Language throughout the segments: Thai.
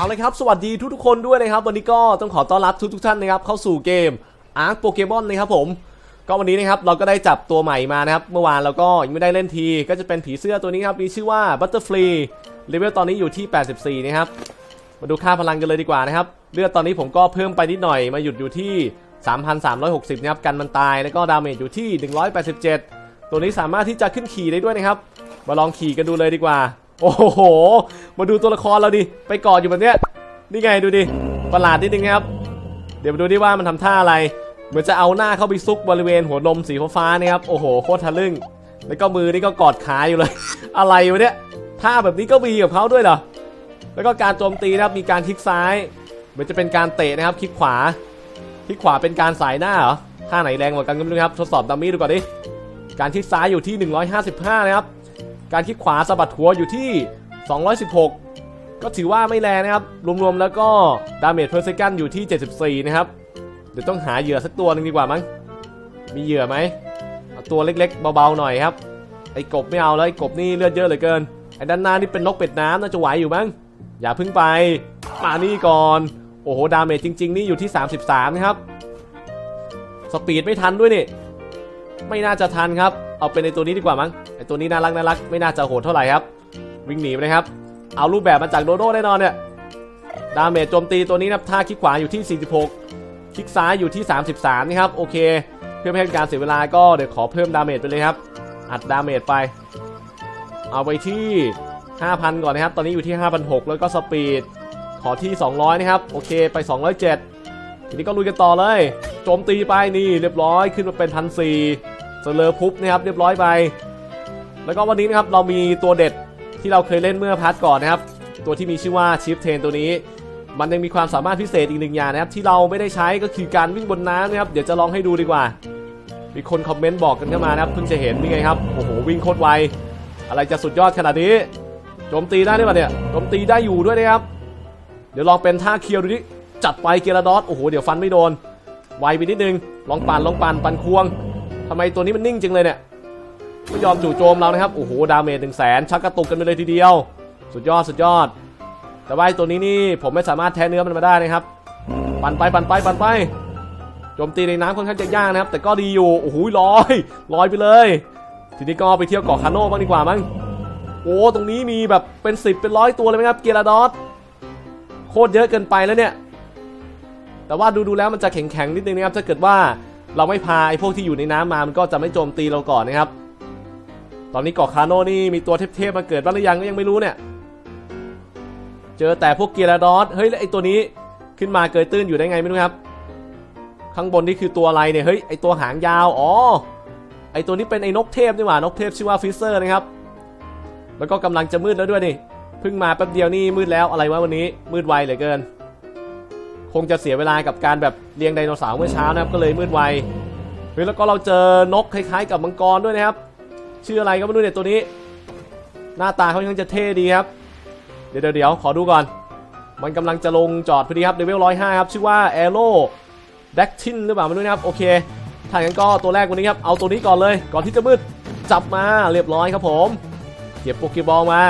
เอาเลยครับ สวัสดีทุกๆคนด้วยนะครับ วันนี้ก็ต้องขอต้อนรับทุกๆท่านนะครับเข้าสู่เกม Ark Pokemon นะครับผม ก็วันนี้นะครับเราก็ได้จับตัวใหม่มานะครับ เมื่อวานเราก็ยังไม่ได้เล่นที ก็จะเป็นผีเสื้อตัวนี้ครับ มีชื่อว่า Butterfree เลเวลตอนนี้อยู่ที่ 84 นะครับ มาดูค่าพลังกันเลยดีกว่านะครับ เลือดตอนนี้ผมก็เพิ่มไปนิดหน่อยมาหยุดอยู่ที่ 3,360นะครับกันมันตายแล้วก็ดาเมจอยู่ที่ 187 ตัวนี้สามารถที่จะขึ้นขี่ได้ด้วยนะครับ มาลองขี่กันดูเลยดีกว่า โอ้โห มาดูตัวละครเราดิ ไปกอดอยู่แบบเนี้ย นี่ไงดูดิ ประหลาดนิดนึงครับ เดี๋ยวมาดูดิว่ามันทำท่าอะไร เหมือนจะเอาหน้าเข้าไปซุกบริเวณหัวนมสีฟ้าๆนะครับ โอ้โห โคตรทะลึ่ง แล้วก็มือนี่ก็กอดขาอยู่เลย อะไรวะเนี่ย ท่าแบบนี้ก็มีกับเขาด้วยเหรอ แล้วก็การโจมตีนะครับ มีการคลิกซ้าย เหมือนจะเป็นการเตะนะครับ คลิกขวา คลิกขวาเป็นการสายหน้าเหรอ ท่าไหนแรงกว่ากันก็ไม่รู้ครับ ทดสอบดัมมี่ดูก่อนดิ การคลิกซ้ายอยู่ที่ 155 นะครับ การคลิกขวาสะบัดหัวอยู่ที่ 216 ก็ถือว่าไม่แรงนะครับ รวมๆแล้วก็ดาเมจเพอร์เซกันอยู่ที่ 74 นะครับ เดี๋ยวต้องหาเหยื่อสักตัวหนึงดีกว่ามั้ง มีเหยื่อไหมเอาตัวเล็กๆ เบาๆหน่อยครับ ไอ้กบไม่เอาแล้วไอ้กบนี่เลือดเยอะเหลือเกิน ไอ้ด้านหน้านี่เป็นนกเป็ดน้ำน่าจะไหวอยู่มั้ง อย่าพึ่งไป มานี่ก่อน โอ้โห ดาเมจจริง ๆ นี่อยู่ที่ 33 นะครับ สปีดไม่ทันด้วยนี่ ไม่น่าจะทันครับ เอาเป็นในตัวนี้ดีกว่ามั้งไอตัวนี้น่ารักน่ารักไม่น่าจะโหดเท่าไหร่ครับ วิ่งหนีไปเลยครับ เอารูปแบบมาจากโดโด้แน่นอนเนี่ยดาเมจโจมตีตัวนี้นับท่าคลิกขวาอยู่ที่ 46 คลิกซ้ายอยู่ที่ 33นี่ครับ โอเค เพื่อไม่ให้การเสียเวลาก็เดี๋ยวขอเพิ่มดาเมจไปเลยครับ อัดดาเมจไป เอาไปที่ 5,000 ก่อนนะครับ ตอนนี้อยู่ที่ 5,600 แล้วก็สปีด ขอที่ 200 นะครับ โอเคไป 207 ทีนี้ก็ลุยกันต่อเลย โจมตีไปนี่เรียบร้อยขึ้นมาเป็นพันสี่ เซเลอร์พุบนะครับเรียบร้อยไป แล้วก็วันนี้นะครับเรามีตัวเด็ดที่เราเคยเล่นเมื่อพาร์ทก่อนนะครับ ตัวที่มีชื่อว่าชิฟเทนตัวนี้ มันยังมีความสามารถพิเศษอีกหนึ่งอย่างนะครับ ที่เราไม่ได้ใช้ก็คือการวิ่งบนน้ำนะครับ เดี๋ยวจะลองให้ดูดีกว่า มีคนคอมเมนต์บอกกันเข้ามานะครับเพิ่งจะเห็นนี่ไงครับโอ้โหวิ่งโคตรไวอะไรจะสุดยอดขนาดนี้โจมตีได้ด้วยปะเนี่ยโจมตีได้อยู่ด้วยนะครับเดี๋ยวลองเป็นท่าเคียวดูดิจัดไปเกลาดอสโอ้โหเดี๋ยวฟันไม่โดนไวไปนิดนึงลองปั่นลองปั่นปั่นควง ทำไมตัวนี้มันนิ่งจังเลยเนี่ยไม่ยอมจู่โจมเรานะครับ โอ้โห ดาเมจหนึ่งแสนชักกระตุกกันไปเลยทีเดียว สุดยอดสุดยอด แต่ว่าตัวนี้นี่ผมไม่สามารถแท้เนื้อมันมาได้นะครับ ปั่นไปปั่นไปปั่นไป โจมตีในน้ำค่อนข้างจะยากนะครับ แต่ก็ดีอยู่ โอ้โหลอยลอยไปเลย ทีนี้ก็ไปเที่ยวเกาะคาโน่บ้างดีกว่ามั้ง โอ้ ตรงนี้มีแบบเป็นสิบเป็นร้อยตัวเลยไหมครับ เกียร์ดอสโคตรเยอะเกินไปแล้วเนี่ย แต่ว่าดูดูแล้วมันจะแข็งแข็งๆนิดนึงนะครับ ถ้าเกิดว่า เราไม่พาไอ้พวกที่อยู่ในน้ำมามันก็จะไม่โจมตีเราก่อนนะครับ ตอนนี้เกาะคาโน่นี่มีตัวเทพๆมาเกิดบ้างหรือยังก็ยังไม่รู้เนี่ย เจอแต่พวกเกียร์ดอสเฮ้ยแล้วไอ้ตัวนี้ขึ้นมาเกยตื้นอยู่ได้ไงไม่รู้ครับ ข้างบนนี่คือตัวอะไรเนี่ยเฮ้ยไอ้ตัวหางยาวอ๋อไอ้ตัวนี้เป็นไอ้นกเทพนี่หว่านกเทพชื่อว่าฟิเซอร์นะครับ แล้วก็กำลังจะมืดแล้วด้วยนี่เพิ่งมาแป๊บเดียวนี่มืดแล้วอะไรวะวันนี้มืดไวเหลือเกิน คงจะเสียเวลากับการแบบเลี้ยงไดโนเสาร์เมื่อเช้านะครับก็เลยมืดไวเฮ้ยแล้วก็เราเจอนกคล้ายๆ กับมังกรด้วยนะครับ ชื่ออะไรก็ไม่รู้เนี่ยตัวนี้ หน้าตาเขาค่อนข้างจะเท่ดีครับ เดี๋ยวเดี๋ยวขอดูก่อน มันกำลังจะลงจอดพอดีครับเลเวล105ครับ ชื่อว่า Aero d a c t i n หรือเปล่าไม่รู้นะครับ โอเคถ้าอย่างนั้นก็ตัวแรกวันนี้ครับ เอาตัวนี้ก่อนเลย ก่อนที่จะมืดจับมาเรียบร้อยครับผม เก็บโปเกบอลมา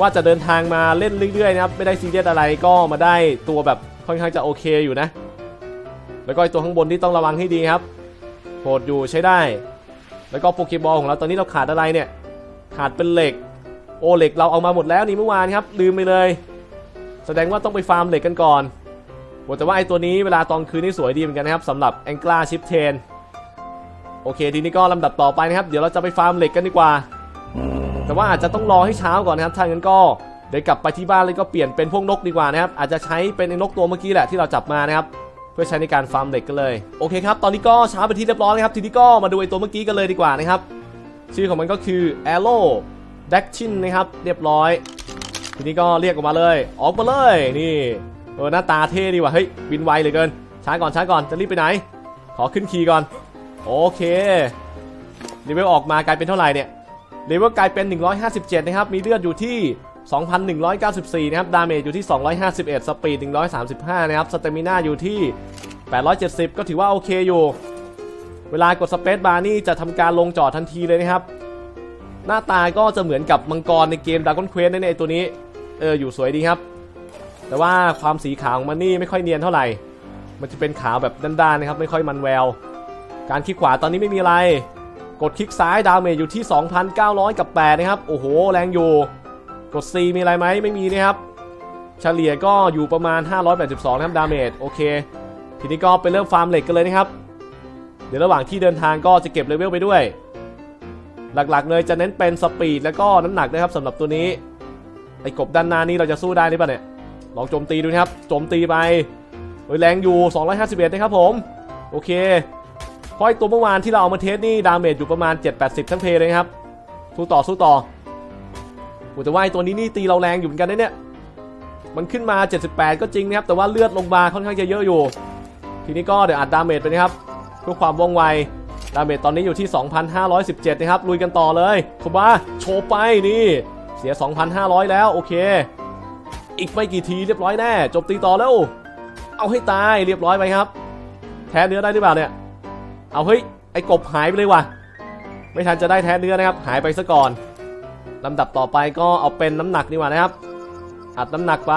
ว่าจะเดินทางมาเล่นเรื่อยๆนะครับ ไม่ได้ซีเรียสอะไรก็มาได้ตัวแบบค่อนข้างจะโอเคอยู่นะ แล้วก็ไอ้ตัวข้างบนที่ต้องระวังให้ดีครับโหดอยู่ใช้ได้ แล้วก็โปเกบอลของเราตอนนี้เราขาดอะไรเนี่ย ขาดเป็นเหล็ก โอเหล็กเราเอามาหมดแล้วนี่เมื่อวานครับลืมไปเลย แสดงว่าต้องไปฟาร์มเหล็กกันก่อนบอกแต่ว่าไอ้ตัวนี้เวลาตอนคืนนี่สวยดีเหมือนกันนะครับสำหรับแองกลาชิปเทนโอเคทีนี้ก็ลำดับต่อไปนะครับ เดี๋ยวเราจะไปฟาร์มเหล็กกันดีกว่า แต่ว่าอาจจะต้องรอให้เช้าก่อนนะครับถ้างั้นก็เดี๋ยวกลับไปที่บ้านเลยก็เปลี่ยนเป็นพวกนกดีกว่านะครับอาจจะใช้เป็นไอ้นกตัวเมื่อกี้แหละที่เราจับมานะครับเพื่อใช้ในการฟาร์มเหล็กกันเลยโอเคครับตอนนี้ก็เช้าไปที่เรียบร้อยนะครับทีนี้ก็มาดูไอ้ตัวเมื่อกี้กันเลยดีกว่านะครับชื่อของมันก็คือ Arrow d a c h i n นะครับเรียบร้อย ทีนี้ก็เรียกออกมาเลย ออกมาเลยนี่เออหน้าตาเท่ดีว่ะเฮ้ยบินไวเหลยเกินช้าก่อนช้าก่อนจะรีบไปไหน ขอขึ้นคีย์ก่อน โอเคเลเวลออกมากลายเป็นเท่าไหร่เนี่ย เลเวลกลายเป็น 157 นะครับ มีเลือดอยู่ที่ 2,194 นะครับ ดาเมจอยู่ที่ 251 สปีด 135 นะครับ สเตมิน่าอยู่ที่ 870 ก็ถือว่าโอเคอยู่ เวลากดสเปซบาร์นี่จะทำการลงจอดทันทีเลยนะครับ หน้าตาก็จะเหมือนกับมังกรในเกม Dragon Quest นั่นตัวนี้ เออ อยู่สวยดีครับ แต่ว่าความสีขาวของมันนี่ไม่ค่อยเนียนเท่าไหร่ มันจะเป็นขาวแบบด้านๆนะครับ ไม่ค่อยมันแวว การคลิกขวาตอนนี้ไม่มีอะไร กดคลิกซ้ายดาเมจอยู่ที่ 2,900 กับ 8 นะครับ โอ้โห แรงอยู่ กด C มีอะไรไหมไม่มีนะครับ เฉลี่ยก็อยู่ประมาณ 582นะครับดาเมจ โอเค ทีนี้ก็ไปเริ่มฟาร์มเหล็กกันเลยนะครับ เดี๋ยวระหว่างที่เดินทางก็จะเก็บเลเวลไปด้วย หลักๆเลยจะเน้นเป็นสปีดแล้วก็น้ำหนักนะครับสำหรับตัวนี้ ไอ้กบด้านหน้านี่เราจะสู้ได้หรือเปล่าเนี่ย ลองโจมตีดูนะครับ โจมตีไปโดยแรงอยู่ 251 นะครับผม โอเค เพราะไอตัวเมื่อวานที่เราเอามาเทสนี่ดาเมจอยู่ประมาณ 780 ทั้งเพลเลยครับสู้ต่อสู้ต่อโอ้แต่ว่าไอ้ตัวนี้นี่ตีเราแรงอยู่เหมือนกันนะเนี่ย มันขึ้นมา 78 ก็จริงนะครับ แต่ว่าเลือดลงมาค่อนข้างจะเยอะอยู่ ทีนี้ก็เดี๋ยวอัดดาเมจไปนะครับ เพื่อความว่องไว ดาเมจตอนนี้อยู่ที่ 2,517 นะครับ ลุยกันต่อเลยเข้าโชว์ไปนี่ เสีย 2,500 แล้วโอเค อีกไม่กี่ทีเรียบร้อยแน่จมตีต่อแล้ว เอาให้ตายเรียบร้อยไปครับ แท้เนื้อได้หรือเปล่าเนี่ย เอาเฮ้ยไอ้กบหายไปเลยว่ะ ไม่ทันจะได้แท้เนื้อนะครับ หายไปซะก่อนลำดับต่อไปก็เอาเป็นน้ำหนักดีกว่านะครับ อัดน้ำหนักไป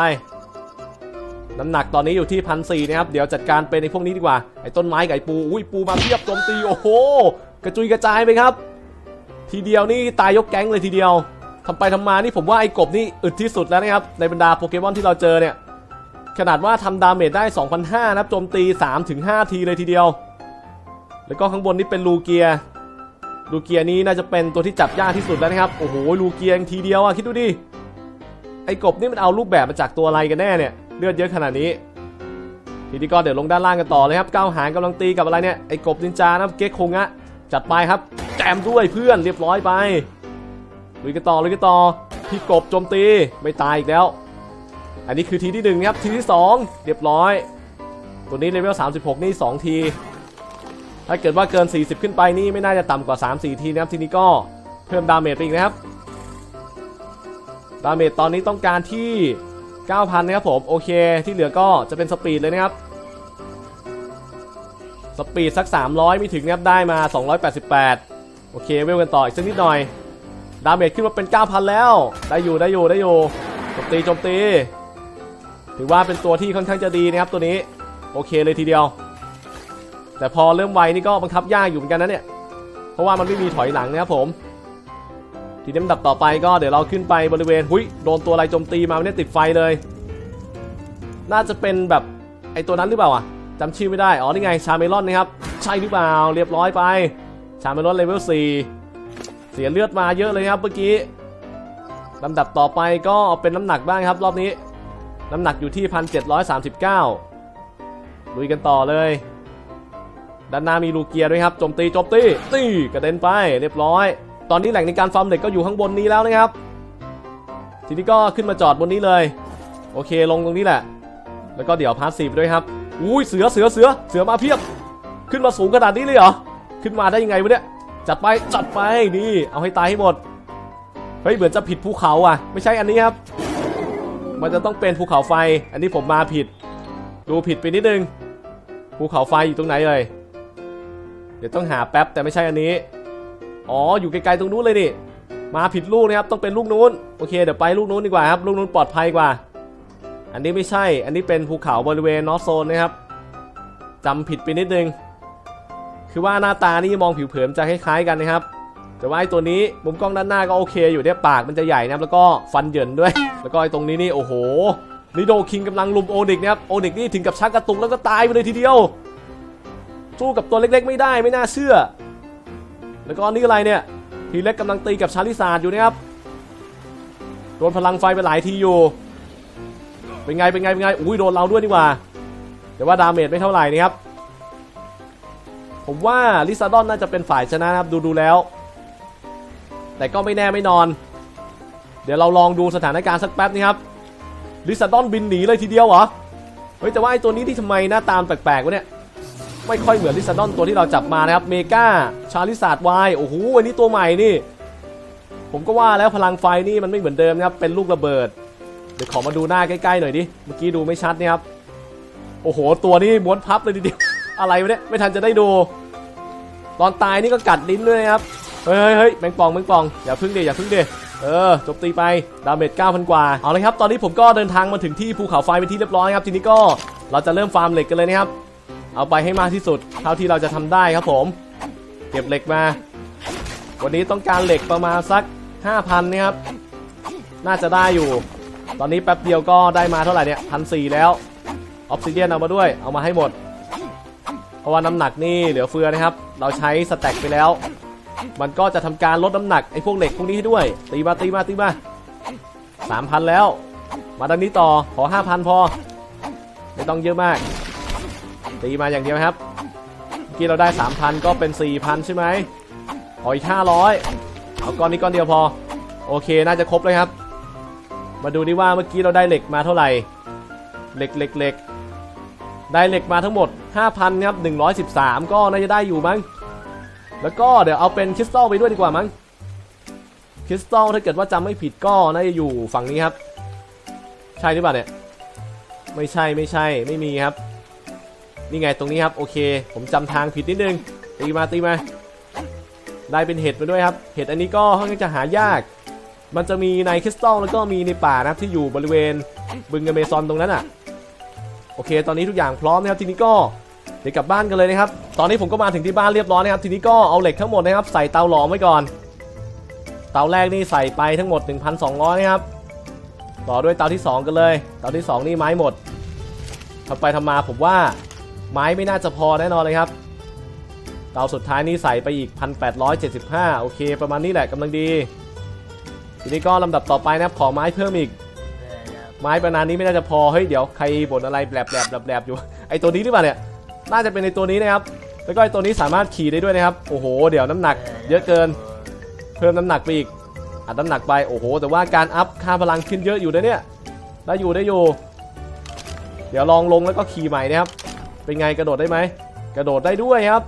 น้ำหนักตอนนี้อยู่ที่พันสี่นะครับ เดี๋ยวจัดการเป็นไอ้พวกนี้ดีกว่า ไอ้ต้นไม้กับไอ้ปู อุ้ยปูมาเพียบโจมตี โอ้โห กระจุยกระจายไปครับ ทีเดียวนี่ตายยกแก๊งเลยทีเดียวทำไปทำมานี่ผมว่าไอ้กบนี่อึดที่สุดแล้วนะครับ ในบรรดาโปเกมอนที่เราเจอเนี่ย ขนาดว่าทำดาเมจได้2,500นะครับโจมตี 3-5 ทีเลยทีเดียว แล้วก็ข้างบนนี่เป็นลูเกียลูเกียนี้น่าจะเป็นตัวที่จับยากที่สุดแล้วนะครับ โอ้โหลูเกียทีเดียวอะคิดดูดิ ไอ้กบนี่มันเอารูปแบบมาจากตัวอะไรกันแน่เนี่ย เลือดเยอะขนาดนี้ ทีนี้ก็เดี๋ยวลงด้านล่างกันต่อเลยครับ ก้าวหางกำลังตีกับอะไรเนี่ย ไอ้กบนินจานะเก๊กคงอะจัดไปครับ แจมด้วยเพื่อนเรียบร้อยไปลุยกันต่อลุยกันต่อ พี่กบโจมตีไม่ตายอีกแล้ว อันนี้คือทีที่หนึ่งครับ ทีที่สองเรียบร้อย ตัวนี้เลเวล36 นี่ 2 ที ถ้าเกิดว่าเกิน 40 ขึ้นไปนี่ไม่น่าจะต่ำกว่า 3-4 ทีนะครับทีนี้ก็เพิ่มดาเมจไปอีกนะครับ ดาเมจตอนนี้ต้องการที่ 9,000 นะครับผม โอเคที่เหลือก็จะเป็นสปีดเลยนะครับ สปีดสัก 300 ไม่ถึงนะครับได้มา 288 โอเคเวลกันต่ออีกสักนิดหน่อย ดาเมจขึ้นมาเป็น 9,000 แล้ว ได้อยู่ได้อยู่ได้อยู่โจมตีโจมตี ถือว่าเป็นตัวที่ค่อนข้างจะดีนะครับตัวนี้ โอเคเลยทีเดียว แต่พอเริ่มไวนี่ก็บังคับยากอยู่เหมือนกันนะเนี่ย เพราะว่ามันไม่มีถอยหลังนะครับผม ทีนี้ลำดับต่อไปก็เดี๋ยวเราขึ้นไปบริเวณหุยโดนตัวอะไรโจมตีมาเนี่ยติดไฟเลย น่าจะเป็นแบบไอตัวนั้นหรือเปล่าอะจำชื่อไม่ได้ อ๋อนี่ไงชาเมลอนนะครับ ใช่หรือเปล่า เรียบร้อยไป ชาเมลอนเลเวล4เสียเลือดมาเยอะเลยครับเมื่อกี้ลำดับต่อไปก็เอาเป็นน้ำหนักบ้างครับ รอบนี้ น้ำหนักอยู่ที่ 1739ลุยกันต่อเลย ด้านหน้ามีลูเกียด้วยครับโจมตีโจมตีตีกระเด็นไปเรียบร้อย ตอนนี้แหล่งในการฟาร์มเหล็กก็อยู่ข้างบนนี้แล้วนะครับ ทีนี้ก็ขึ้นมาจอดบนนี้เลย โอเคลงตรงนี้แหละ แล้วก็เดี๋ยวพาสซีฟด้วยครับอุ้ยเสือเสือเสือเสือมาเพียบ ขึ้นมาสูงขนาดนี้เลยเหรอขึ้นมาได้ยังไงวะเนี่ยจัดไปจัดไปนี่เอาให้ตายให้หมดเฮ้ยเหมือนจะผิดภูเขาอะ ไม่ใช่อันนี้ครับ มันจะต้องเป็นภูเขาไฟ อันนี้ผมมาผิด ดูผิดไปนิดนึงภูเขาไฟอยู่ตรงไหนเลย เดี๋ยวต้องหาแป๊บแต่ไม่ใช่อันนี้ อ๋อ อยู่ไกลๆตรงนู้นเลยนี่ มาผิดลูกนะครับ ต้องเป็นลูกนู้น โอเค เดี๋ยวไปลูกนู้นดีกว่าครับ ลูกนู้นปลอดภัยกว่า อันนี้ไม่ใช่ อันนี้เป็นภูเขาบริเวณนอร์โซนนะครับจำผิดไปนิดนึง คือว่าหน้าตานี่มองผิวเผินจะคล้ายๆกันนะครับ แต่ว่าไอ้ตัวนี้มุมกล้องด้านหน้าก็โอเค อยู่เนี่ยปากมันจะใหญ่นะครับ แล้วก็ฟันเหยินด้วย แล้วก็ไอ้ตรงนี้นี่ โอ้โหนิโดคิงกำลังลุมโอนิกนะครับ โอนิกนี่ถึงกับชักกระตุกแล้วก็ตายไปเลยทีเดียว สู้กับตัวเล็กๆ ไม่ได้ไม่น่าเชื่อ แล้วก็นี่อะไรเนี่ยทีเล็กกำลังตีกับชาลิซาร์ดอยู่นะครับโดนพลังไฟไปหลายทีอยู่เป็นไงเป็นไงเป็นไงอุ้ยโดนเราด้วยดีกว่า แต่ว่าดาเมจไม่เท่าไหร่นะครับ ผมว่าลิซาดอนน่าจะเป็นฝ่ายชนะครับดูดูแล้ว แต่ก็ไม่แน่ไม่นอน เดี๋ยวเราลองดูสถานการณ์สักแป๊บนะครับลิซาดอนบินหนีเลยทีเดียวเหรอเฮ้ยแต่ว่าไอ้ตัวนี้ที่ทำไมหน้าตามแปลกๆวะเนี่ย ไม่ค่อยเหมือนลิซาดอนตัวที่เราจับมานะครับ เมกาชาลิซาร์ดวายโอ้โหอันนี้ตัวใหม่นี่ ผมก็ว่าแล้วพลังไฟนี่มันไม่เหมือนเดิมนะครับ เป็นลูกระเบิด เดี๋ยวขอมาดูหน้าใกล้ๆหน่อยดิ เมื่อกี้ดูไม่ชัดเนี่ยครับ โอ้โห ตัวนี้ม้วนพับเลยทีเดียว อะไรวะเนี่ย ไม่ทันจะได้ดู ตอนตายนี่ก็กัดลิ้นด้วยนะครับ เฮ้ยเฮ้ยเฮ้ยแมงปองแมงปอง อย่าพึ่งเดิอย่าพึ่งเดิเออจบตีไปดาเมจ9,000 กว่า เอาเลยครับ ตอนนี้ผมก็เดินทางมาถึงที่ภูเขาไฟเป็นที่เรียบร้อยครับ ทีนี้ก็เราจะเริ่มฟาร์มเหล็กกันเลยนะครับ เอาไปให้มากที่สุด เท่าที่เราจะทำได้ครับผม เก็บเหล็กมา วันนี้ต้องการเหล็กประมาณสัก 5,000นะครับ น่าจะได้อยู่ ตอนนี้แป๊บเดียวก็ได้มาเท่าไหร่เนี่ยพันสแล้วออฟซิเดียนเอามาด้วย เอามาให้หมด เพราะว่าน้ำหนักนี่เหลือเฟือนะครับ เราใช้สแต็กไปแล้ว มันก็จะทำการลดน้ำหนักไอ้พวกเหล็กพวกนี้ให้ด้วย ตีมาตีมาตีมาสามพันแล้ว มาด้านนี้ต่อขอห้าพันพอ ไม่ต้องเยอะมาก ตีมาอย่างเดียวครับเมื่อกี้เราได้สามพันก็เป็นสี่พันใช่ไหมขออีกห้าร้อยเอาก้อนนี้ก้อนเดียวพอ โอเคน่าจะครบเลยครับ มาดูดิว่าเมื่อกี้เราได้เหล็กมาเท่าไหร่ เหล็กเหล็กเหล็กได้เหล็กมาทั้งหมด 5,000ครับ113 ก็น่าจะได้อยู่มั้ง แล้วก็เดี๋ยวเอาเป็นคริสตัลไปด้วยดีกว่ามั้ง คริสตัลถ้าเกิดว่าจำไม่ผิดก็น่าจะอยู่ฝั่งนี้ครับ ใช่หรือเปล่าเนี่ย ไม่ใช่ไม่ใช่ไม่มีครับ นี่ไงตรงนี้ครับโอเค ผมจำทางผิดนิดนึงตีมาตีมา ได้เป็นเห็ดมาด้วยครับ เห็ดอันนี้ก็ค่อนข้างจะหายาก มันจะมีในคริสตัลแล้วก็มีในป่านะครับที่อยู่บริเวณบึงอเมซอนตรงนั้นอะโอเค ตอนนี้ทุกอย่างพร้อมนะครับทีนี้ก็เดี๋ยวกลับบ้านกันเลยนะครับ ตอนนี้ผมก็มาถึงที่บ้านเรียบร้อยนะครับ ทีนี้ก็เอาเหล็กทั้งหมดนะครับ ใส่เตาหลอมไว้ก่อน เตาแรกนี่ใส่ไปทั้งหมด 1,200 นะครับ ต่อด้วยเตาที่ 2 กันเลย เตาที่ 2 นี่ไม้หมดทำไปทำมาผมว่า ไม้ไม่น่าจะพอแน่นอนเลยครับเตาสุดท้ายนี่ใส่ไปอีก 1,875 โอเค ประมาณนี้แหละกำลังดี ทีนี้ก็ลำดับต่อไปนะครับขอไม้เพิ่มอีก ไม้ประมาณนี้ไม่น่าจะพอ เฮ้ยเดี๋ยวใครบ่นอะไรแบลบๆแบลบอยู่ ไอตัวนี้หรือเปล่าเนี่ย น่าจะเป็นในตัวนี้นะครับ แล้วก็ไอตัวนี้สามารถขี่ได้ด้วยนะครับ โอ้โห เดี๋ยวน้ำหนัก เยอะเกิน เพิ่มน้ำหนักไปอีก อัดน้ำหนักไป โอ้โห แต่ว่าการอัพค่าพลังขึ้นเยอะอยู่นะเนี่ย ได้อยู่ได้อยู่ เดี๋ยวลองลงแล้วก็ขี่ใหม่นะครับ เป็นไงกระโดดได้ไหม กระโดดได้ด้วยครับ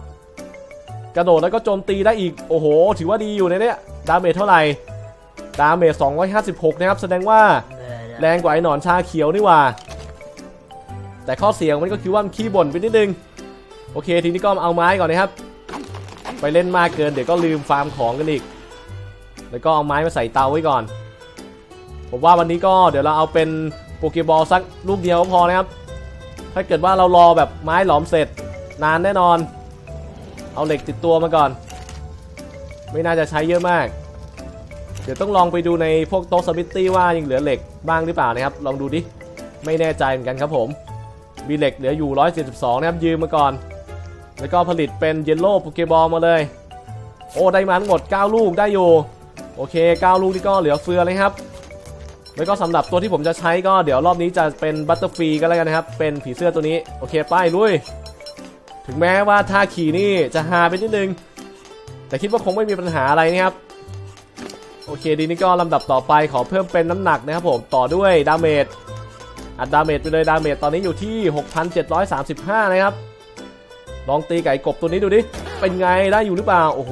กระโดดแล้วก็โจมตีได้อีก โอ้โห ถือว่าดีอยู่ในเนี่ยดาเมจเท่าไหร่ ดาเมจ256 นะครับ แสดงว่าแรงกว่าไอ้หนอนชาเขียวนี่หว่า แต่ข้อเสียของมันก็คือว่ามันขี้บ่นไปนิดนึง โอเค ทีนี้ก็เอาไม้ก่อนนะครับ ไปเล่นมากเกินเดี๋ยวก็ลืมฟาร์มของกันอีก แล้วก็เอาไม้มาใส่เตาไว้ก่อน ผมว่าวันนี้ก็เดี๋ยวเราเอาเป็นโปเกบอลสักลูกเดียวก็พอนะครับ ถ้าเกิดว่าเรารอแบบไม้หลอมเสร็จ นานแน่นอน เอาเหล็กติดตัวมาก่อน ไม่น่าจะใช้เยอะมาก เดี๋ยวต้องลองไปดูในพวกโต๊ะสมิตตี้ว่ายังเหลือเหล็กบ้างหรือเปล่านะครับ ลองดูดิ ไม่แน่ใจเหมือนกันครับผม มีเหล็กเหลืออยู่172นะครับยืมมาก่อน แล้วก็ผลิตเป็นเยลโล่โปเกบอลมาเลย โอ้ได้มาทั้งหมด 9 ลูกได้อยู่ โอเค 9 ลูกนี่ก็เหลือเฟือเลยครับ แล้วก็สำหรับตัวที่ผมจะใช้ก็เดี๋ยวรอบนี้จะเป็นบัตเตอร์ฟรีก็แล้วกันนะครับ เป็นผีเสื้อตัวนี้ โอเคป้ายลุย ถึงแม้ว่าท่าขี่นี่จะฮาไปนิดนึง แต่คิดว่าคงไม่มีปัญหาอะไรนะครับ โอเคดีนี่ก็ลำดับต่อไปขอเพิ่มเป็นน้ำหนักนะครับผม ต่อด้วยดาเมจ อัดดาเมจไปเลยดาเมจตอนนี้อยู่ที่ 6,735 นะครับ ลองตีไก่กบตัวนี้ดูดิ เป็นไงได้อยู่หรือเปล่า โอ้โห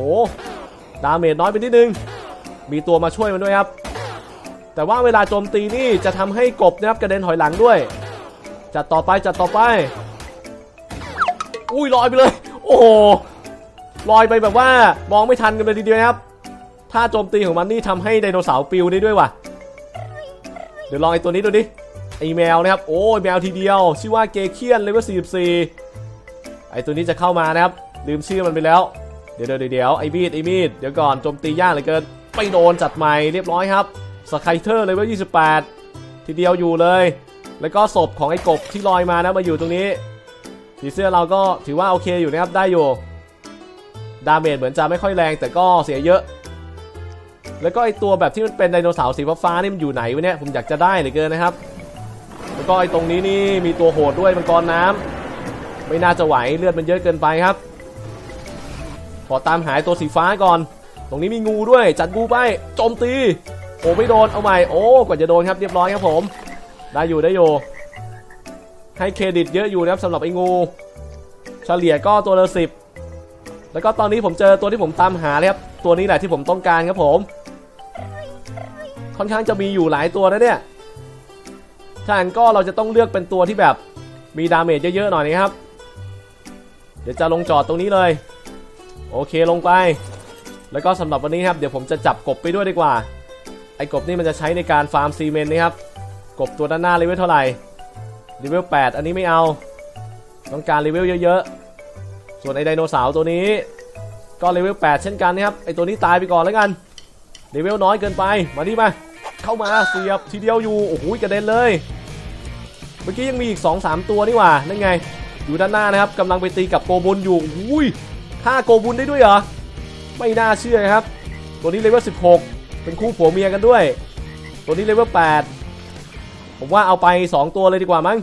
ดาเมจน้อยไปนิดนึง มีตัวมาช่วยมันด้วยครับ แต่ว่าเวลาโจมตีนี่จะทำให้กบนะครับกระเด็นถอยหลังด้วย จัดต่อไปจัดต่อไป อุ้ยลอยไปเลย โอ้โหลอยไปแบบว่ามองไม่ทันกันเลยทีเดียวครับ ถ้าโจมตีของมันนี่ทำให้ไดโนเสาร์ปิวได้ด้วยว่ะ เดี๋ยวลองไอ้ตัวนี้ดูดิไอแมวนะครับ โอ้ยแมวทีเดียว ชื่อว่าเกเคียนเลเวล44 ไอตัวนี้จะเข้ามานะครับ ลืมชื่อมันไปแล้ว เดี๋ยวเดี๋ยวเดี๋ยวไอมีดไอมีดเดี๋ยวก่อนโจมตียากเหลือเกินไปโดนจัดใหม่เรียบร้อยครับ สไคเทอร์เลเวล28 ทีเดียวอยู่เลย แล้วก็ศพของไอ้กบที่ลอยมานะมาอยู่ตรงนี้ผีเสื้อเราก็ถือว่าโอเคอยู่นะครับได้อยู่ ดาเมจเหมือนจะไม่ค่อยแรงแต่ก็เสียเยอะ แล้วก็ไอตัวแบบที่มันเป็นไดโนเสาร์สีฟ้านี่มันอยู่ไหนวะเนี่ยผมอยากจะได้เหลือเกินนะครับ แล้วก็ไอตรงนี้นี่มีตัวโหดด้วยมังกรน้ำไม่น่าจะไหวเลือดมันเยอะเกินไปครับ ขอตามหายตัวสีฟ้าก่อน ตรงนี้มีงูด้วยจัดงูไปโจมตี โอ้ไม่โดนเอาใหม่โอ้กว่าจะโดนครับเรียบร้อยครับผม ได้อยู่ได้อยู่ให้เครดิตเยอะอยู่นะครับสำหรับไอ้งู เฉลี่ยก็ตัวละสิบแล้วก็ตอนนี้ผมเจอตัวที่ผมตามหาเลยครับตัวนี้แหละที่ผมต้องการครับผม ค่อนข้างจะมีอยู่หลายตัวนะเนี่ยถ้างั้นก็เราจะต้องเลือกเป็นตัวที่แบบมีดาเมจเยอะๆหน่อยนะครับ เดี๋ยวจะลงจอดตรงนี้เลย โอเคลงไป แล้วก็สำหรับวันนี้ครับ เดี๋ยวผมจะจับกบไปด้วยดีกว่า ไอ้กบนี่มันจะใช้ในการฟาร์มซีเมนต์นะครับ กบตัวด้านหน้าเลเวลเท่าไหร่เลเวล8อันนี้ไม่เอา ต้องการเลเวลเยอะๆ ส่วนไอ้ไดโนเสาร์ตัวนี้ ก็เลเวล8เช่นกันนะครับ ไอ้ตัวนี้ตายไปก่อนแล้วกันเลเวลน้อยเกินไป มาดิมา เข้ามาเสียบทีเดียวอยู่ โอ้โหกระเด็นเลย เมื่อกี้ยังมีอีก 2-3 ตัวนี่หว่า นั่นไง อยู่ด้านหน้านะครับกำลังไปตีกับโกบุนอยู่อุ้ยฆ่าโกบุนได้ด้วยเหรอ ไม่น่าเชื่อครับ ตัวนี้เลเวล16 เป็นคู่ผัวเมียกันด้วย ตัวนี้เลเวล8ผมว่าเอาไป 2 ตัวเลยดีกว่ามั้ง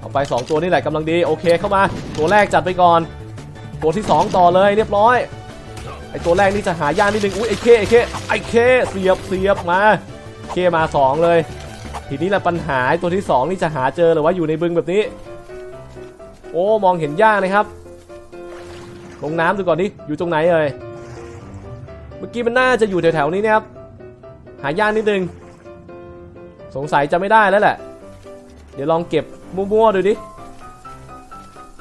เอาไป 2 ตัวนี่แหละกำลังดี โอเคเข้ามา ตัวแรกจัดไปก่อน ตัวที่ 2 ต่อเลยเรียบร้อย ไอตัวแรกนี่จะหายากนิดนึง อุ้ยไอเคไอเคไอเคเสียบเสียบมาเคมา 2 เลย ทีนี้แหละปัญหาตัวที่ 2 นี่จะหาเจอหรือว่าอยู่ในบึงแบบนี้ โอ้มองเห็นยากนะครับ ลงน้ำดูก่อนดิ อยู่ตรงไหนเอ่ย เมื่อกี้มันน่าจะอยู่แถวๆนี้นะครับ หายากนิดนึง สงสัยจะไม่ได้แล้วแหละ เดี๋ยวลองเก็บมั่วๆดูดิ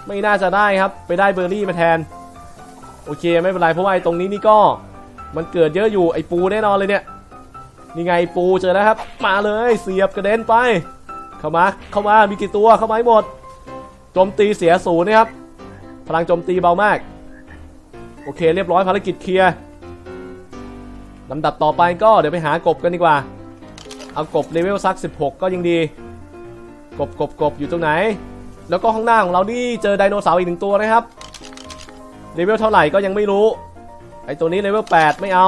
ไม่น่าจะได้ครับ ไปได้เบอร์รี่มาแทน โอเคไม่เป็นไรเพราะว่าไอ้ตรงนี้นี่ก็ มันเกิดเยอะอยู่ไอ้ปูแน่นอนเลยเนี่ย นี่ไงปูเจอแล้วครับ มาเลยเสียบกระเด็นไป เข้ามา เข้ามา มีกี่ตัว เข้ามาให้หมด โจมตีเสียศูนย์นะครับ พลังโจมตีเบามาก โอเคเรียบร้อยภารกิจเคลียร์ ลำดับต่อไปก็เดี๋ยวไปหากบกันดีกว่า เอากบเลเวลสัก 16 ก็ยังดี กบกบกบอยู่ตรงไหน แล้วก็ข้างหน้าของเรานี่เจอไดโนเสาร์อีกหนึ่งตัวนะครับ เลเวลเท่าไหร่ก็ยังไม่รู้ ไอตัวนี้เลเวล8 ไม่เอา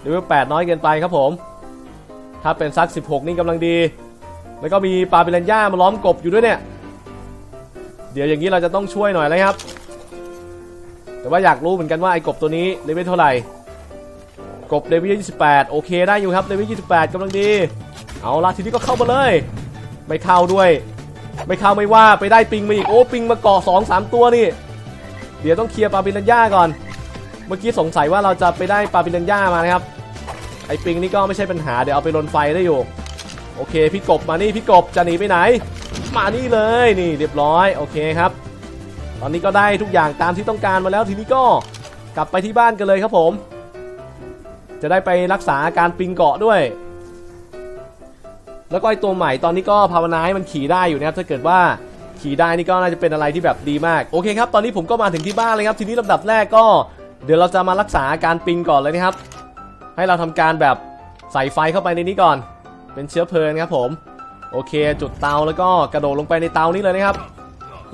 เลเวล8 น้อยเกินไปครับผม ถ้าเป็นซัก 16 นี่กำลังดี แล้วก็มีปลาเปรันย่ามาล้อมกบอยู่ด้วยเนี่ย เดี๋ยวอย่างนี้เราจะต้องช่วยหน่อยแล้วครับ แต่ว่าอยากรู้เหมือนกันว่าไอ้กบตัวนี้เลเวลเท่าไหร่ กบเลเวล28 โอเคได้อยู่ครับเลเวล28กำลังดี เอาละทีนี้ก็เข้ามาเลย ไม่เข้าด้วย ไม่เข้าไม่ว่าไปได้ปิงมาอีกโอ้ปิงมาเกาะสองสามตัวนี่ เดี๋ยวต้องเคลียร์ปาปิรันย่าก่อน เมื่อกี้สงสัยว่าเราจะไปได้ปาปิรันย่ามานะครับ ไอปิงนี่ก็ไม่ใช่ปัญหาเดี๋ยวเอาไปลนไฟได้อยู่ โอเคพี่กบมานี่พี่กบจะหนีไปไหน มานี่เลยนี่เรียบร้อยโอเคครับ ตอนนี้ก็ได้ทุกอย่างตามที่ต้องการมาแล้วทีนี้ก็กลับไปที่บ้านกันเลยครับผม จะได้ไปรักษาอาการปิงเกาะด้วย แล้วก็ไอตัวใหม่ตอนนี้ก็ภาวนาให้มันขี่ได้อยู่นะครับถ้าเกิดว่าขี่ได้นี่ก็น่าจะเป็นอะไรที่แบบดีมากโอเคครับตอนนี้ผมก็มาถึงที่บ้านเลยครับทีนี้ลำดับแรกก็ เดี๋ยวเราจะมารักษาอาการปิงก่อนเลยนะครับ ให้เราทำการแบบใส่ไฟเข้าไปในนี้ก่อน เป็นเชื้อเพลิงครับผมโอเค จุดเตาแล้วก็กระโดดลงไปในเตานี้เลยนะครับ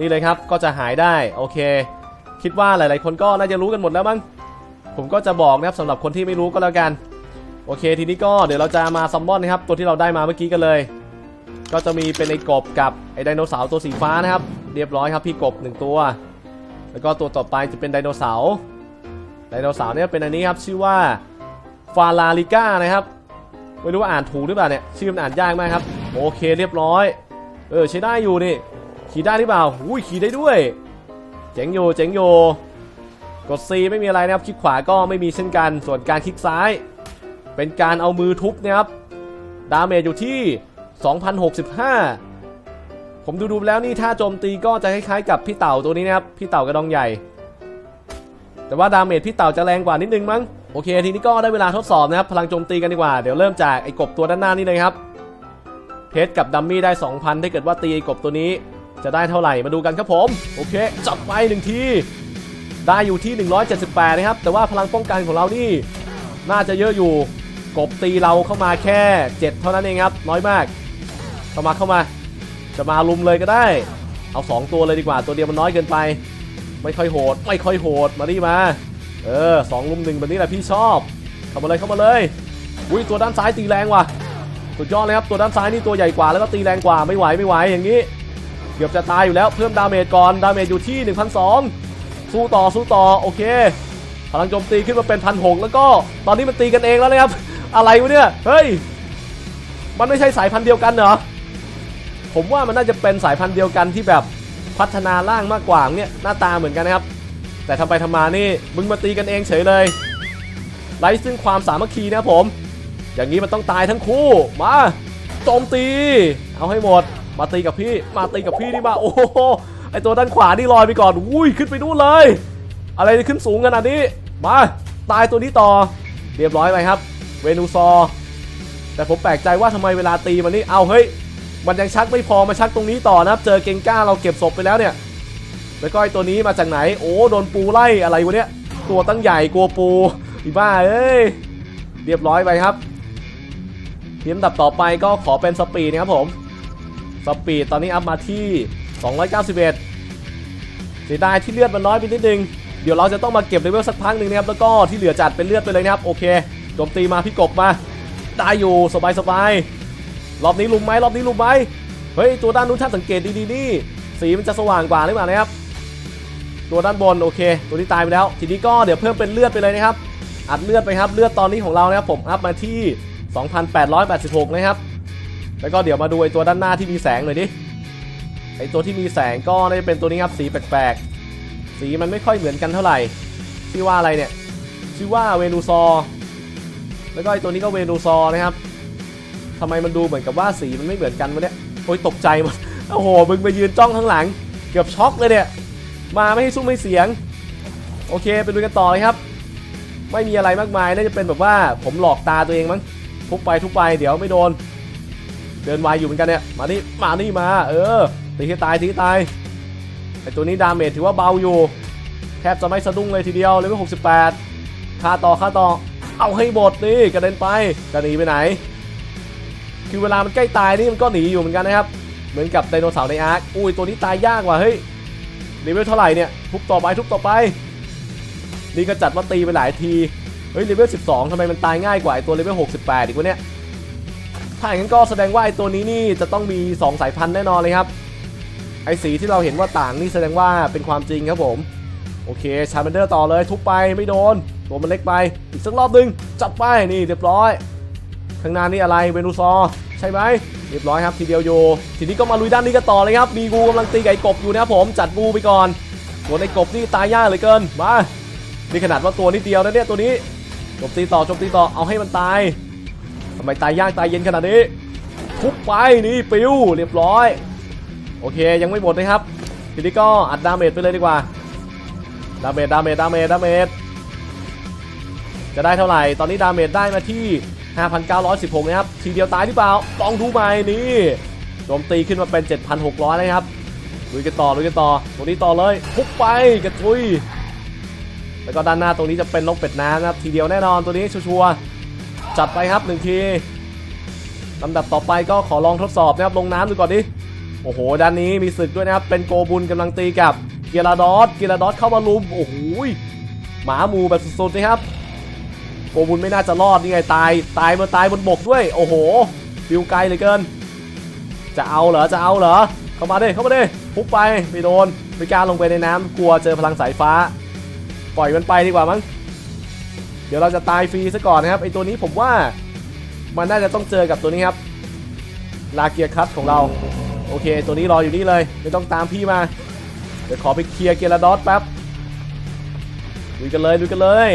นี่เลยครับก็จะหายได้โอเค คิดว่าหลาย ๆ คนก็น่าจะรู้กันหมดแล้วมั้ง ผมก็จะบอกนะครับสำหรับคนที่ไม่รู้ก็แล้วกัน โอเค ทีนี้ก็เดี๋ยวเราจะมาซัมมอนนะครับ ตัวที่เราได้มาเมื่อกี้กันเลย ก็จะมีเป็นไอ้กบกับไอ้ไดโนเสาร์ตัวสีฟ้านะครับ เรียบร้อยครับพี่กบหนึ่งตัว แล้วก็ตัวต่อไปจะเป็นไดโนเสาร์ไดโนเสาร์เนี่ยเป็นอันนี้ครับชื่อว่าฟาลาลิก้านะครับไม่รู้ว่าอ่านถูกหรือเปล่าเนี่ยชื่อมันอ่านยากมากครับโอเคเรียบร้อย เออใช้ได้อยู่นี่ขี่ได้หรือเปล่าอุ้ยขี่ได้ด้วย เจ๋งอยู่เจ๋งอยู่ กด C ไม่มีอะไรนะครับคลิกขวาก็ไม่มีเช่นกัน ส่วนการคลิกซ้าย เป็นการเอามือทุบนะครับดาเมจอยู่ที่ 2065 ผมดูดูแล้วนี่ถ้าโจมตีก็จะคล้ายๆกับพี่เต่าตัวนี้นะครับพี่เต่ากระดองใหญ่ แต่ว่าดาเมจพี่เต่าจะแรงกว่านิดนึงมั้งโอเคทีนี้ก็ได้เวลาทดสอบนะครับพลังโจมตีกันดีกว่าเดี๋ยวเริ่มจากไอ้กบตัวด้านหน้านี่เลยครับเพชรกับดัมมี่ได้ 2,000 ถ้าเกิดว่าตีไอ้กบตัวนี้จะได้เท่าไหร่มาดูกันครับผม โอเค จับไปหนึ่งที ได้อยู่ที่ 178 นะครับ แต่ว่าพลังป้องกันของเรานี่ น่าจะเยอะอยู่ กบตีเราเข้ามาแค่ 7 เท่านั้นเองครับ น้อยมาก เข้ามาเข้ามา จะมาลุมเลยก็ได้ เอา 2 ตัวเลยดีกว่า ตัวเดียวมันน้อยเกินไป ไม่ค่อยโหด ไม่ค่อยโหด มาดิมา เออสองลุมหนึ่งแบบนี้แหละพี่ชอบ เข้ามาเลยเข้ามาเลย อุ้ยตัวด้านซ้ายตีแรงว่ะ สุดยอดเลยครับ ตัวด้านซ้ายนี่ตัวใหญ่กว่าแล้วก็ตีแรงกว่า ไม่ไหวไม่ไหวอย่างนี้ เกือบจะตายอยู่แล้ว เพิ่มดาเมจก่อน ดาเมจอยู่ที่ 1,200 สู้ต่อสู้ต่อโอเคพลังโจมตีขึ้นมาเป็นพันหแล้วก็ตอนนี้มันตีกันเองแล้วนะครับ อะไรวะเนี่ยเฮ้ยมันไม่ใช่สายพันธุ์เดียวกันเหรอผมว่ามันน่าจะเป็นสายพันธุ์เดียวกันที่แบบพัฒนาร่างมากกว่าเนี่ยหน้าตาเหมือนกันนะครับ แต่ทำไปทำมานี่มึงมาตีกันเองเฉยเลยไร้ซึ่งความสามัคคีนะผม อย่างนี้มันต้องตายทั้งคู่มาโจมตี เอาให้หมด มาตีกับพี่ มาตีกับพี่นี่มาโอ้โห ไอตัวด้านขวานี่ลอยไปก่อนอุ้ยขึ้นไปนู่นเลย อะไรขึ้นสูงขนาดนี้มาตายตัวนี้ต่อเรียบร้อยไปครับ เวนูซอร์แต่ผมแปลกใจว่าทำไมเวลาตีมันนี่เอาเฮ้ย มันยังชักไม่พอมาชักตรงนี้ต่อนะครับ เจอเกงก้าเราเก็บศพไปแล้วเนี่ย แล้วก็ไอตัวนี้มาจากไหน โอ้โดนปูไล่อะไรวะเนี่ยตัวตั้งใหญ่กลัวปูอีบ้าเอ้ยเรียบร้อยไปครับทีมอันดับต่อไปก็ขอเป็นสปีดนะครับผมสปีดตอนนี้อัพมาที่ 291เสียดายที่เลือดมันน้อยไปนิดนึง เดี๋ยวเราจะต้องมาเก็บเลเวลสักพักหนึ่งนะครับ แล้วก็ที่เหลือจัดเป็นเลือดไปเลยนะครับ โอเคโจมตีมาพี่กบมา ได้อยู่สบายสบายๆรอบนี้ลุมไหมรอบนี้ลุมไหมเฮ้ยตัวด้านนู้นถ้านสังเกตดีๆนี่สีมันจะสว่างกว่าหรือเปล่านะครับ ตัวด้านบนโอเค ตัวนี้ตายไปแล้ว ทีนี้ก็เดี๋ยวเพิ่มเป็นเลือดไปเลยนะครับ อัดเลือดไปครับเลือดตอนนี้ของเรานะครับผมอัพมาที่ 2,886 นะครับ แล้วก็เดี๋ยวมาดูไอ้ตัวด้านหน้าที่มีแสงหน่อยดิ ไอตัวที่มีแสงก็น่าจะเป็นตัวนี้ครับสีแปลกๆ สีมันไม่ค่อยเหมือนกันเท่าไหร่ ชื่อว่าอะไรเนี่ย ชื่อว่าเวนูซอร์แล้วก็ไอตัวนี้ก็เวนูซอร์นะครับทำไมมันดูเหมือนกับว่าสีมันไม่เหมือนกันวะเนี่ย โอ้ยตกใจหมดโอ้โห มึงไปยืนจ้องข้างหลัง เกือบช็อกเลยเนี่ย มาไม่ให้ซุ้มไม่เสียง โอเคไปดูกันต่อเลยครับ ไม่มีอะไรมากมายน่าจะเป็นแบบว่าผมหลอกตาตัวเองมั้ง ทุบไปทุบไปเดี๋ยวไม่โดน เดินไวอยู่เหมือนกันเนี่ย มานี่มานี่มา เออ ตีให้ตายตีให้ตายไอตัวนี้ดาเมจถือว่าเบาอยู่ แทบจะไม่สะดุ้งเลยทีเดียวเลเวล68ค่าต่อค่าต่อ เอาให้หมดนี่กระเด็นไปจะหนีไปไหน คือเวลามันใกล้ตายนี่มันก็หนีอยู่เหมือนกันนะครับ เหมือนกับไดโนเสาร์ในอาร์คอุ้ยตัวนี้ตายยากว่ะเฮ้ยเลเวลเท่าไหร่เนี่ยทุบต่อไปทุบต่อไป นี่ก็จัดว่าตีไปหลายทีเฮ้ยเลเวล12ทำไมมันตายง่ายกว่าไอตัวเลเวล68อีกวะเนี่ยถ้าอย่างนั้นก็แสดงว่าไอตัวนี้นี่จะต้องมี 2 สายพันธุ์แน่นอนเลยครับ ไอสีที่เราเห็นว่าต่างนี่แสดงว่าเป็นความจริงครับผม โอเคชาร์เบนเดอร์ต่อเลยทุบไปไม่โดน ตัวมันเล็กไป อีกสักรอบหนึงจัดไปนี่เรียบร้อย ข้างหน้านี่อะไรเวนูซอใช่ไหมเรียบร้อยครับทีเดียวโยทีนี้ก็มาลุยด้านนี้กันต่อเลยครับมีงูกำลังตีไก่กบอยู่นะครับผมจัดงูไปก่อนตัวในกบนี่ตายยากเหลือเกินมานี่ขนาดว่าตัวนิดเดียวนะเนี่ยตัวนี้โจมตีต่อจมตีต่อเอาให้มันตายทำไมตายยากตายเย็นขนาดนี้ทุบไปนี่ปิวเรียบร้อย โอเคยังไม่หมดนะครับ ทีนี้ก็อัดดาเมจไปเลยดีกว่า ดาเมจดาเมจดาเมจดาเมจจะได้เท่าไหร่ ตอนนี้ดาเมจได้มาที่ 5,916 นะครับ ทีเดียวตายหรือเปล่าลองดูใหม่นี่โจมตีขึ้นมาเป็น 7,600 นะครับลุยกันต่อลุยกันต่อ ตรงนี้ต่อเลยทุบไปกระทุย แล้วก็ด้านหน้าตรงนี้จะเป็นนกเป็ดน้ำนะครับ ทีเดียวแน่นอนตัวนี้ชัวร์จัดไปครับหนึ่งทีลำดับต่อไปก็ขอลองทดสอบนะครับลงน้ำดูก่อนดิ โอ้โห ด้านนี้มีศึกด้วยนะครับ เป็นโกบุลกำลังตีกับเกียร์ดอสเกียร์ดอสเข้ามาลุม โอ้โห หมาหมูแบบสุดๆนะครับ โกบุลไม่น่าจะรอดนี่ไงตาย ตายมาตายบนบกด้วย โอ้โห ฟิวไกลเหลยเกิน จะเอาเหรอ จะเอาเหรอ เข้ามาดิเข้ามาดิพุบไปไม่โดนไม่กล้าลงไปในน้ำกลัวเจอพลังสายฟ้า ปล่อยมันไปดีกว่ามั้ง เดี๋ยวเราจะตายฟรีซะก่อนนะครับ ไอตัวนี้ผมว่า มันน่าจะต้องเจอกับตัวนี้ครับ ลาเกียร์คัตของเรา โอเค ตัวนี้รออยู่นี่เลย ไม่ต้องตามพี่มา เดี๋ยวขอไปเคลียร์เกียร์ดอสแป๊บดูกันเลยดูกันเลย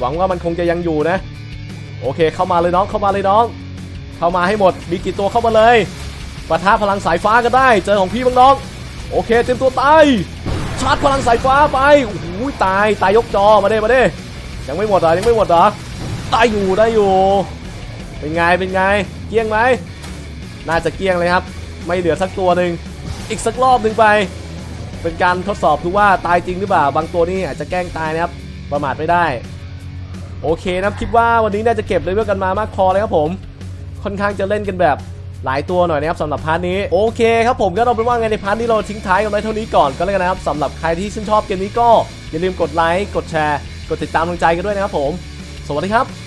หวังว่ามันคงจะยังอยู่นะ โอเค เข้ามาเลยน้องเข้ามาเลยน้อง เข้ามาให้หมด มีกี่ตัวเข้ามาเลยปะทะพลังสายฟ้าก็ได้ เจอของพี่บ้างน้อง โอเค เตรียมตัวตาย ชาร์จพลังสายฟ้าไปโอ้โหตาย ตายยกจอ มาเด้มาเด้ยังไม่หมดเหรอยังไม่หมดเหรอได้อยู่ได้อยู่ เป็นไง เป็นไง เกลี้ยงไหม น่าจะเกี้ยงเลยครับ ไม่เหลือสักตัวหนึ่งอีกสักรอบหนึ่งไป เป็นการทดสอบดูว่าตายจริงหรือเปล่า บางตัวนี่อาจจะแกล้งตายนะครับ ประมาทไม่ได้ โอเคนะครับคิดว่าวันนี้น่าจะเก็บเลเวลกันมามากพอเลยครับผม ค่อนข้างจะเล่นกันแบบหลายตัวหน่อยนะครับสำหรับพาร์ทนี้โอเคครับผมก็เราเป็นว่าไงในพาร์ทนี้เราทิ้งท้ายกันไว้เท่านี้ก่อนก็แล้วกันนะครับสำหรับใครที่ชื่นชอบเกมนี้ก็อย่าลืมกดไลค์กดแชร์ กดติดตามทางใจกันด้วยนะครับผม สวัสดีครับ